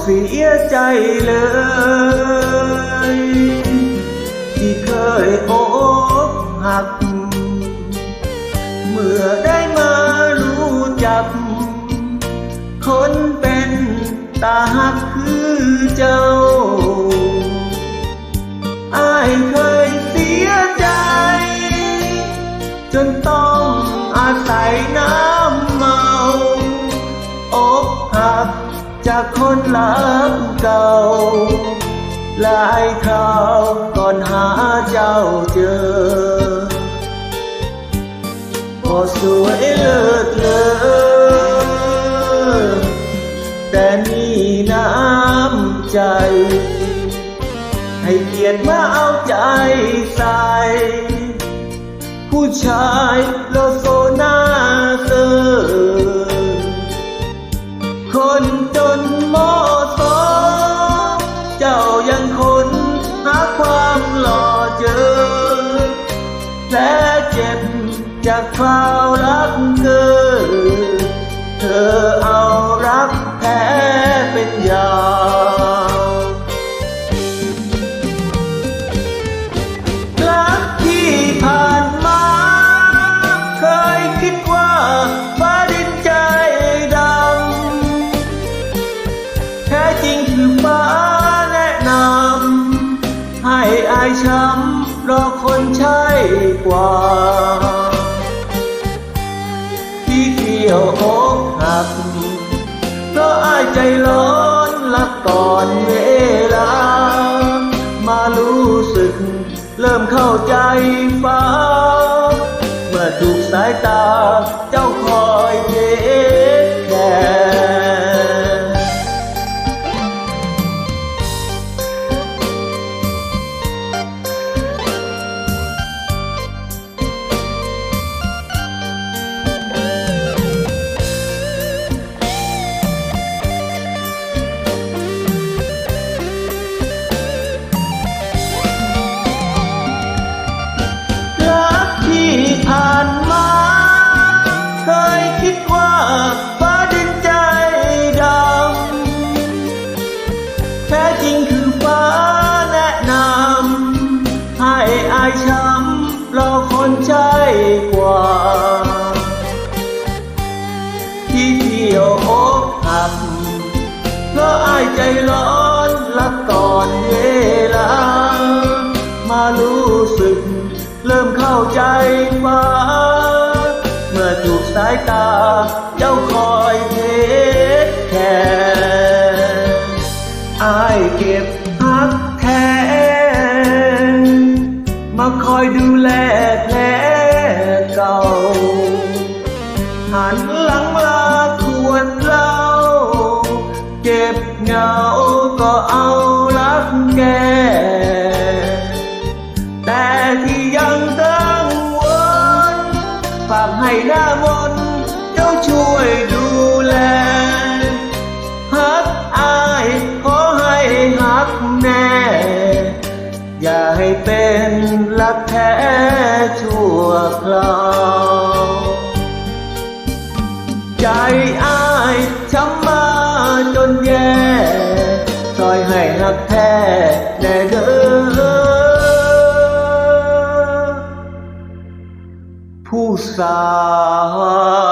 เสียใจเลย ที่เคยอกหัก เมื่อได้มารู้จัก คนเป็นตาหักคือเจ้าอายเคยเสียใจ จนต้องอาศัยน้ำเมาอกหัก จากคนรักเก่า หลายคราวก่อนหาเจ้าเจอพอสวยเลิศเลอแต่นี่น้ำใจ ให้เกียรติมาเอาใจใส่ผู้ชายโลโซนาเซอร์คน แลเจ็บจากคราวรักเธอเธอเอารักแท้เป็นยารักที่ผ่านมา เคยคิดว่าฟ้าดินใจดำแท้จริงคือฟ้าแนะนำให้อายช้ำ รอคนใช่กว่า ที่เที่ยวอกหักเพราะอายใจร้อนลักก่อนเวลา มารู้สึก เริ่มเข้าใจฟ้า เมื่อถูกสายตาเจ้า จริงคือฟ้าแนะนำให้อายช้ำรอคนใช่กว่า ที่เที่ยวอกหักเพราะอายใจร้อนลักก่อนเวลา มารู้สึก เริ่มเข้าใจฟ้าเมื่อถูกสายตาายเก็บฮักแท้มาคอยดูแลแผลเก่า หันหลังลาขวดเหล้าเก็บเหงาก็เอารักแก แต่ที่ยังกังวลฝากให้หน้ามนต์เจ้าช่วยดูแล ใจอายช้ำมาจนแย่ซอยให้หักแท้แน่เด้อผู้สาว